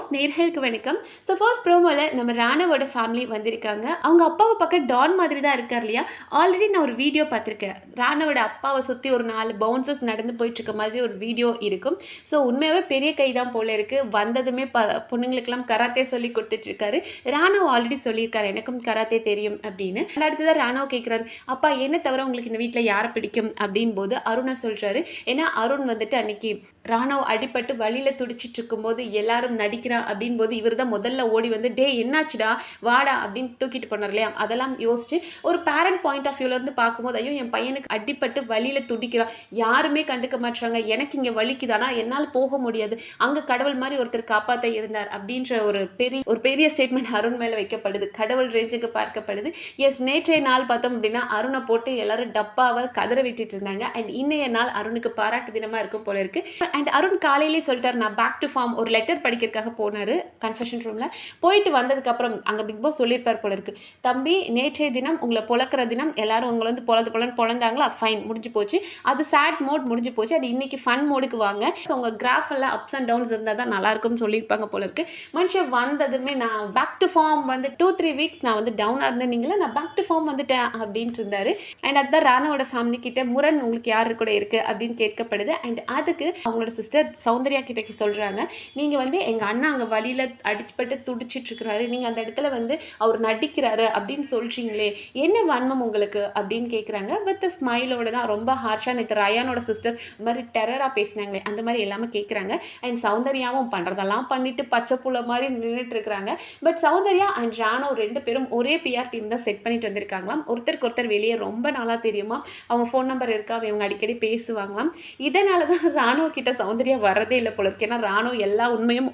Pass நேர்களுக்கு வணக்கம். So first ப்ரோமோவில் நம்ம ராணவோட ஃபேமிலி வந்திருக்காங்க. அவங்க அப்பாவை பார்க்க டான் மாதிரி தான் இருக்கார் இல்லையா? ஆல்ரெடி நான் ஒரு வீடியோ பார்த்துருக்கேன். ராணவோட அப்பாவை சுற்றி ஒரு நாலு பவுன்சஸ் நடந்து போயிட்டு இருக்க மாதிரி ஒரு வீடியோ இருக்கும். ஸோ உண்மையாகவே பெரிய கை தான் போல இருக்குது வந்ததுமே ப பொண்ணுங்களுக்கெல்லாம் கராத்தே சொல்லி கொடுத்துட்ருக்காரு ராணவ் ஆல்ரெடி சொல்லியிருக்காரு. எனக்கும் கராத்தே தெரியும் அப்படின்னு. அடுத்ததாக ராணவ் கேட்குறாரு அப்பா என்ன தவிர உங்களுக்கு இந்த வீட்டில் யாரை பிடிக்கும்? அப்படின் போது அருணை சொல்கிறாரு ஏன்னா அருண் வந்துட்டு அன்னைக்கு ராணவ் அடிபட்டு வழியில் துடிச்சிட்டு இருக்கும்போது எல்லாரும் நடிக்கிறான் அப்படின் போது இவர் தான் முதல்ல ஓடி வந்து டே என்னாச்சுடா? வாடா அப்படின்னு தூக்கிட்டு போனார் இல்லையா? அதெல்லாம் யோசிச்சு ஒரு பேரண்ட் பாயிண்ட் ஆஃப் வியூலேருந்து பார்க்கும்போது ஐயோ என் பையனுக்கு அடிப்பட்டு வழியில் துடிக்கிறான் யாருமே கண்டுக்க மாட்டாங்க எனக்கு இங்கே வலிக்குதானா? என்னால் போக முடியாது. அங்கே கடவுள் மாதிரி ஒருத்தர் காப்பாற்ற இருந்தார். அப்படின்ற ஒரு பெரிய ஒரு பெரிய ஸ்டேட்மெண்ட் அருண் மேலே வைக்கப்படுது. கடவுள் ரேஞ்சுக்கு பார்க்கப்படுது. எஸ் நேற்றைய நாள் பார்த்தோம் அப்படின்னா அருணை போட்டு எல்லாரும் டப்பாவை கதற விட்டுட்டு இருந்தாங்க. அண்ட் இன்னைய நாள் அருணுக்கு பாராட்டு தினமாக இருக்கும் போல இருக்கு. அண்ட் அருண் காலையிலே சொல்லிட்டார் நான் பேக் டு ஃபார்ம் ஒரு லெட்டர் படிக்கிறதுக்காக போனார் கன்ஃபெஷன் ரூமில் போயிட்டு வந்ததுக்கப்புறம் அங்கே பிக் பாஸ் சொல்லியிருப்பார் போல இருக்கு. தம்பி நேற்றைய தினம் உங்களை பொழக்கிற தினம் எல்லாரும் உங்களை வந்து பொழந்து பொழந்து பொழந்தாங்களா ஃபைன் முடிஞ்சு போச்சு. அது சேட் மோட் முடிஞ்சு போச்சு. அது இன்னைக்கு ஃபன் மோடுக்கு வாங்க. ஸோ உங்கள் கிராஃப் எல்லாம் அப்ஸ் அண்ட் டவுன்ஸ் இருந்தால் தான் நல்லா இருக்கும்னு சொல்லியிருப்பாங்க போல இருக்கு. மனுஷன் வந்ததுமே நான் பேக் டு ஃபார்ம் வந்து டூ த்ரீ வீக்ஸ் நான் வந்து டவுனாக இருந்தேன். நீங்களே? நான் பேக் டு ஃபார்ம் வந்துட்டேன் அப்படின்ட்டு இருந்தார். அண்ட் அடுத்த ராணாவோட ஃபேமிலி கிட்ட முரண் உங்களுக்கு யார் கூட இருக்கு? அப்படின்னு கேட்கப்படுது. அண்ட் அதுக்கு அவங்களோட சிஸ்டர் சௌந்தர்யா கிட்ட சொல்றாங்க. நீங்கள் வந்து எங்கள் அண்ணா அங்கே வழியில அடிப்பட்டு துடிச்சிட்டு இருக்கிறாரு நீங்கள் அந்த இடத்துல வந்து அவர் நடிக்கிறாரு அப்படின்னு சொல்கிறீங்களே என்ன வன்மம் உங்களுக்கு அப்படின்னு கேட்குறாங்க வித் ஸ்மைலோட தான் ரொம்ப ஹார்ஷாக நேற்று ரயானோட சிஸ்டர் இந்த மாதிரி டெரராக பேசினாங்களே அந்த மாதிரி எல்லாமே கேட்குறாங்க அண்ட் சௌந்தர்யாவும் பண்ணுறதெல்லாம் பண்ணிட்டு பச்சை புள்ள மாதிரி நின்றுட்டு இருக்கிறாங்க பட் சௌந்தர்யா அண்ட் ராணோ ரெண்டு பேரும் ஒரே பிஆர் டீம் தான் செட் பண்ணிட்டு வந்திருக்காங்களாம். ஒருத்தருக்கு ஒருத்தர் வெளியே ரொம்ப நாளாக தெரியுமா? அவங்க ஃபோன் நம்பர் இருக்கா? இவங்க அடிக்கடி பேசுவாங்களாம். இதனால தான் ராணுவ கிட்ட சௌந்தர்யா வரதே இல்லை போல இருக்கு. ஏன்னா ராணோ எல்லா உண்மையும்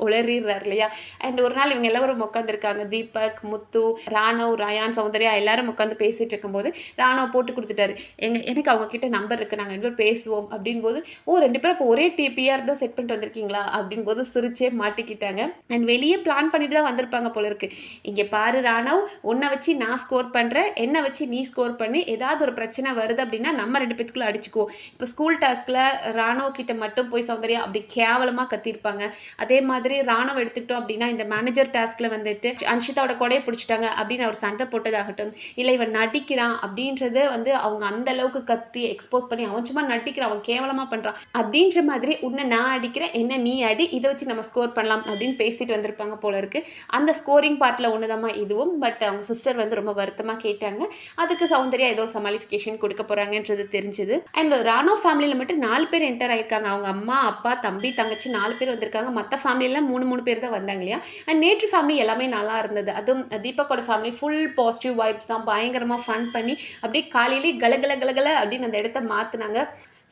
உளறிடுறாரு இல்லையா? அண்ட் ஒரு நாள் இவங்க எல்லாரும் உட்காந்துருக்காங்க தீபக் முத்து ராணவ் ரயான் சௌந்தர்யா எல்லாரும் உட்காந்து பேசிட்டு இருக்கும்போது ராணவ் போட்டு கொடுத்துட்டாரு. எங்க எனக்கு அவங்க கிட்ட நம்பர் இருக்கு. நாங்கள் ரெண்டு பேரும் பேசுவோம். அப்படின் போது ஓ ரெண்டு பேரும் இப்போ ஒரே டிபிஆர் தான் செட் பண்ணிட்டு வந்திருக்கீங்களா? அப்படின் போது சிரிச்சே மாட்டிக்கிட்டாங்க. அண்ட் வெளியே பிளான் பண்ணிட்டு தான் வந்திருப்பாங்க போல இருக்கு. இங்கே பாரு ராணவ் உன்னை வச்சு நான் ஸ்கோர் பண்ணுறேன் என்னை வச்சு நீ ஸ்கோர் பண்ணி. ஏதாவது ஒரு பிரச்சனை வருது அப்படின்னா நம்ம ரெண்டு பேத்துக்குள்ள அடிச்சுக்குவோம் இப்போ ஸ்கூல் டாஸ்கில் ராணுவ கிட்ட மட்டும் போய் சௌந்தர்யா அப்படி கேவலமாக கத்திருப்பாங்க அதே மாதிரி ராணுவ எடுத்துக்கிட்டோம் அப்படின்னா இந்த மேனேஜர் டாஸ்கில் வந்துட்டு அன்ஷிதாவோட கொடையை பிடிச்சிட்டாங்க அப்படின்னு அவர் சண்டை போட்டதாகட்டும் இல்லை இவன் நடிக்கிறான் அப்படின்றத வந்து அவங்க அந்த அளவுக்கு கத்தி எக்ஸ்போஸ் பண்ணி அவன் சும்மா நடிக்கிறான் அவன் கேவலமாக பண்ணுறான் அப்படின்ற மாதிரி உன்னை நான் அடிக்கிறேன் என்ன நீ அடி இதை வச்சு நம்ம ஸ்கோர் பண்ணலாம் அப்படின்னு பேசிட்டு வந்திருப்பாங்க போல இருக்கு. அந்த ஸ்கோரிங் பார்ட்டில் ஒன்றுதாம்மா இதுவும் பட் அவங்க சிஸ்டர் வந்து ரொம்ப வருத்தமாக கேட்டாங்க. அதுக்கு சௌந்தர்யா ஏதோ சமாளிஃபிகேஷன் கொடுக்க போகிறாங்கன்றது தெரிஞ்சுது. அண்ட் ராணோ ஃபேமிலியில் மட்டும் நாலு பேர் என்டர் ஆயிருக்காங்க. அவங்க அம்மா அப்பா தம்பி தங்கச்சி நாலு பேர் வந்திருக்காங்க. மற்ற ஃபேமிலியில் மூணு மூணு பேர் தான் வந்தாங்க இல்லையா? அண்ட் நேற்று ஃபேமிலி எல்லாமே நல்லா இருந்தது. அதுவும் தீபக்கோட ஃபேமிலி ஃபுல் பாசிட்டிவ் வைப்ஸ் தான். பயங்கரமாக ஃபன் பண்ணி அப்படியே காலையிலே கலகல கலகல அப்படின்னு அந்த இடத்த மாற்றினாங்க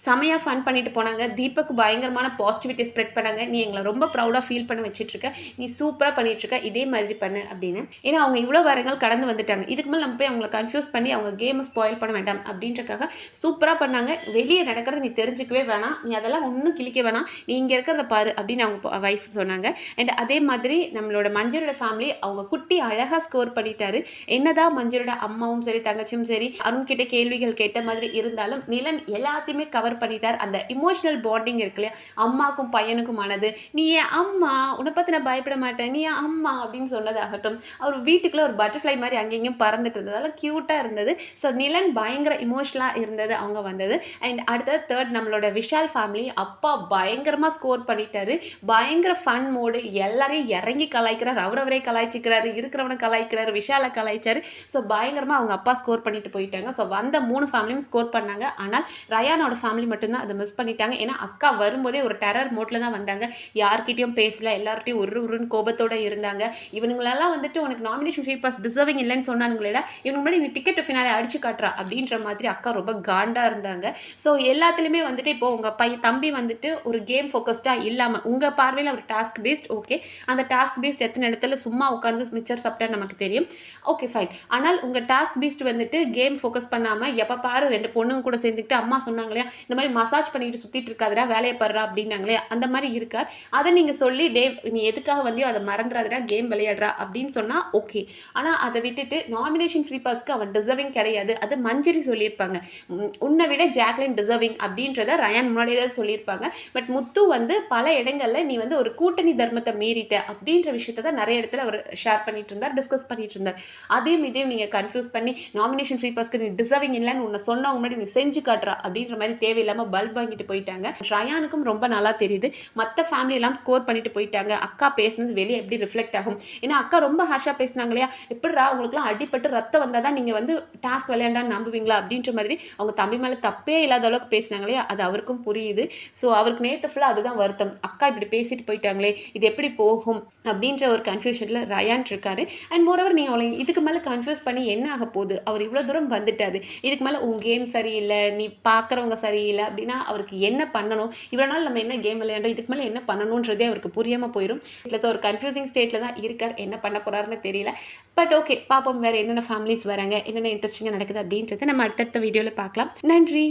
செமையாக ஃபன் பண்ணிட்டு போனாங்க. தீபக் பயங்கரமான பாசிட்டிவிட்டி ஸ்ப்ரெட் பண்ணாங்க. நீ எங்களை ரொம்ப ப்ரௌடாக ஃபீல் பண்ண வச்சுட்ருக்க. நீ சூப்பராக பண்ணிகிட்ருக்க இதே மாதிரி பண்ணு அப்படின்னு. ஏன்னா அவங்க இவ்வளோ வாரங்கள் கடந்து வந்துட்டாங்க. இதுக்கு மேலே நம்ம போய் அவங்கள கன்ஃபியூஸ் பண்ணி அவங்க கேமை ஸ்பாயில் பண்ண வேண்டாம் அப்படின்றக்காக சூப்பராக பண்ணாங்க. வெளியே நடக்கிறத நீ தெரிஞ்சுக்கவே வேணாம். நீ அதெல்லாம் ஒன்றும் கிழிக்க வேணாம். நீ இங்கே இருக்கிறத பாரு அப்படின்னு அவங்க ஒய்ஃப் சொன்னாங்க. அண்ட் அதே மாதிரி நம்மளோட மஞ்சளோட ஃபேமிலி அவங்க குட்டி அழகாக ஸ்கோர் பண்ணிட்டாரு. என்னதான் மஞ்சளோட அம்மாவும் சரி தங்கச்சியும் சரி அருண்கிட்ட கேள்விகள் கேட்ட மாதிரி இருந்தாலும் நிலன் எல்லாத்தையுமே கவர் கவர் பண்ணிட்டார். அந்த இமோஷனல் பாண்டிங் இருக்கு இல்லையா? அம்மாக்கும் பையனுக்குமானது நீ என் அம்மா உன்னை பற்றி நான் பயப்பட மாட்டேன். நீ என் அம்மா அப்படின்னு சொன்னதாகட்டும் அவர் வீட்டுக்குள்ளே ஒரு பட்டர்ஃப்ளை மாதிரி அங்கேயும் பறந்துட்டு இருந்தது. க்யூட்டாக இருந்தது. ஸோ நிலன் பயங்கர இமோஷனலாக இருந்தது அவங்க வந்தது. அண்ட் அடுத்தது தேர்ட் நம்மளோட விஷால் ஃபேமிலி அப்பா பயங்கரமாக ஸ்கோர் பண்ணிட்டாரு. பயங்கர ஃபன் மோடு எல்லாரையும் இறங்கி கலாய்க்கிறார். அவரவரே கலாய்ச்சிக்கிறாரு. இருக்கிறவனை கலாய்க்கிறாரு. விஷாலை கலாய்ச்சாரு. ஸோ பயங்கரமாக அவங்க அப்பா ஸ்கோர் பண்ணிட்டு போயிட்டாங்க. ஸோ வந்த மூணு ஃபேமிலியும் ஸ்கோர் பண்ணாங்க. ஆனால் ரயானோட ஃபேமிலி ஃபேமிலி மட்டும்தான் அதை மிஸ் பண்ணிட்டாங்க. ஏன்னா அக்கா வரும்போதே ஒரு டெரர் மோட்டில் தான் வந்தாங்க. யார்கிட்டையும் பேசல எல்லார்ட்டையும் ஒரு உருன்னு கோபத்தோடு இருந்தாங்க. இவனுங்களெல்லாம் வந்துட்டு உனக்கு நாமினேஷன் ஃபீப்பர்ஸ் டிசர்விங் இல்லைன்னு சொன்னானுங்களே இவங்க முன்னாடி நீ டிக்கெட் ஃபினாலே அடிச்சு காட்டுறா அப்படின்ற மாதிரி அக்கா ரொம்ப காண்டாக இருந்தாங்க. ஸோ எல்லாத்துலேயுமே வந்துட்டு இப்போ உங்கள் பையன் தம்பி வந்துட்டு ஒரு கேம் ஃபோக்கஸ்டாக இல்லாமல் உங்கள் பார்வையில் ஒரு டாஸ்க் பேஸ்ட் ஓகே அந்த டாஸ்க் பேஸ்ட் எத்தனை இடத்துல சும்மா உட்காந்து மிச்சர் சாப்பிட்டா நமக்கு தெரியும். ஓகே ஃபைன் ஆனால் உங்கள் டாஸ்க் பேஸ்ட் வந்துட்டு கேம் ஃபோக்கஸ் பண்ணாமல் எப்போ பாரு ரெண்டு பொண்ணுங்க கூட சேர்ந்துக்கிட்டு அம்மா சொன்னாங்க இல்லையா இந்த மாதிரி மசாஜ் பண்ணிட்டு சுற்றிட்டு இருக்காதுடா வேலையை படுறா அப்படின்னாங்களே அந்த மாதிரி இருக்கார் அதை நீங்கள் சொல்லி டே நீ எதுக்காக வந்தியோ அதை மறந்துடாதடா கேம் விளையாடுறா அப்படின்னு சொன்னால் ஓகே ஆனால் அதை விட்டுட்டு நாமினேஷன் ஃப்ரீ பாஸ்க்கு அவன் டிசர்விங் கிடையாது. அது மஞ்சரி சொல்லியிருப்பாங்க. உன்னை விட ஜாக்லின் டிசர்விங் அப்படின்றத ரயான் முன்னாடியே தான் சொல்லியிருப்பாங்க. பட் முத்து வந்து பல இடங்கள்ல நீ வந்து ஒரு கூட்டணி தர்மத்தை மீறிட்ட அப்படின்ற விஷயத்த தான் நிறைய இடத்துல அவர் ஷேர் பண்ணிட்டு இருந்தார் டிஸ்கஸ் பண்ணிட்டு இருந்தார். அதையும் இதையும் நீங்கள் கன்ஃபியூஸ் பண்ணி நாமினேஷன் ஃப்ரீ பாஸ்க்கு நீ டிசர்விங் இல்லைன்னு உன்னை சொன்ன முன்னாடி நீ செஞ்சு காட்டுறா அப்படின்ற மாதிரி தேவை தேவையில்லாமல் பல்ப் வாங்கிட்டு போயிட்டாங்க. ரயானுக்கும் ரொம்ப நல்லா தெரியுது. மற்ற ஃபேமிலி எல்லாம் ஸ்கோர் பண்ணிட்டு போயிட்டாங்க. அக்கா பேசுனது வெளியே எப்படி ரிஃப்ளெக்ட் ஆகும்? ஏன்னா அக்கா ரொம்ப ஹார்ஷாக பேசினாங்க இல்லையா? எப்படிடா உங்களுக்குலாம் அடிப்பட்டு ரத்தம் வந்தால் தான் நீங்கள் வந்து டாஸ்க் விளையாண்டான்னு நம்புவீங்களா? அப்படின்ற மாதிரி அவங்க தம்பி மேலே தப்பே இல்லாத அளவுக்கு பேசினாங்க இல்லையா? அது அவருக்கும் புரியுது. ஸோ அவருக்கு நேற்று ஃபுல்லாக அதுதான் வருத்தம். அக்கா இப்படி பேசிட்டு போயிட்டாங்களே இது எப்படி போகும்? அப்படின்ற ஒரு கன்ஃபியூஷனில் ரயான் இருக்காரு. அண்ட் மோரோவர் நீங்கள் அவளை இதுக்கு மேலே கன்ஃபியூஸ் பண்ணி என்ன ஆக போகுது? அவர் இவ்வளோ தூரம் வந்துட்டாரு. இதுக்கு மேலே உன் கேம் சரியில்லை. நீ பார்க்குறவங்க சரி சரியில்லை அப்படின்னா அவருக்கு என்ன பண்ணணும்? இவ்வளோ நாள் நம்ம என்ன கேம் விளையாண்டோம்? இதுக்கு மேலே என்ன பண்ணணுன்றதே அவருக்கு புரியாமல் போயிடும் ப்ளஸ் ஒரு கன்ஃபியூசிங் ஸ்டேட்டில் தான் இருக்கார். என்ன பண்ண போகிறாருன்னு தெரியல. பட் ஓகே பாப்போம் வேறு என்னென்ன ஃபேமிலிஸ் வராங்க என்னென்ன இன்ட்ரெஸ்டிங்காக நடக்குது அப்படின்றத நம்ம அடுத்தடுத்த வீடியோவில் பார்க்கலாம். நன்றி!